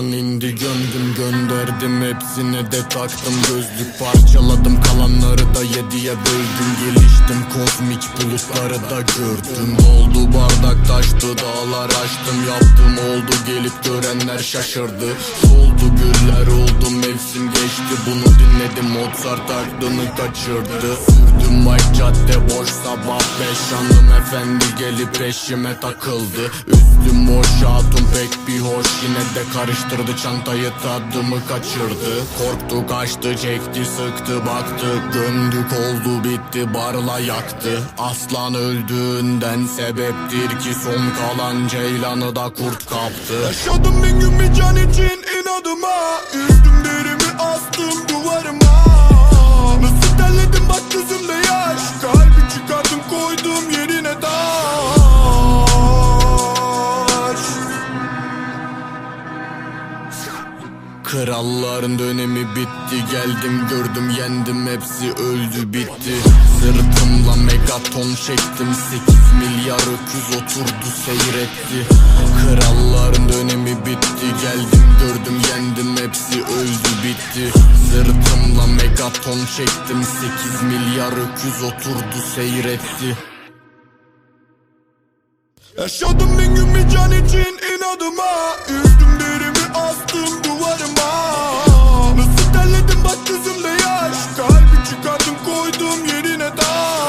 Dağdan indi gömdüm gönderdim hepsine de taktım Gözlük parçaladım kalanları da yediye böldüm Geliştim kozmik bulutları da gördüm. Oldu bardak taştı dağlar açtım Yaptım oldu gelip görenler şaşırdı. Oldu güller oldu mevsim geçti Bunu dinledim Mozart aklını kaçırdı. Sürdüm boş sabah beş Hanım efendi gelip peşime takıldı. Üstüm boş hatun pek bir hoş Yine de karıştırdı. Çantayı tadımı kaçırdı. Korktu kaçtı çekti sıktı baktı. Gömdük oldu bitti barla yaktı. Aslan öldüğünden sebeptir ki Son kalan ceylanı da kurt kaptı. Yaşadım bin gün bir can için Kralların dönemi bitti. Geldim gördüm yendim. Hepsi öldü bitti. Sırtımla megaton çektim. 8 milyar öküz oturdu seyretti. Kralların dönemi bitti. Geldim gördüm yendim. Hepsi öldü bitti. Sırtımla megaton çektim. 8 milyar öküz oturdu seyretti. Yaşadım bin gün bir can todo.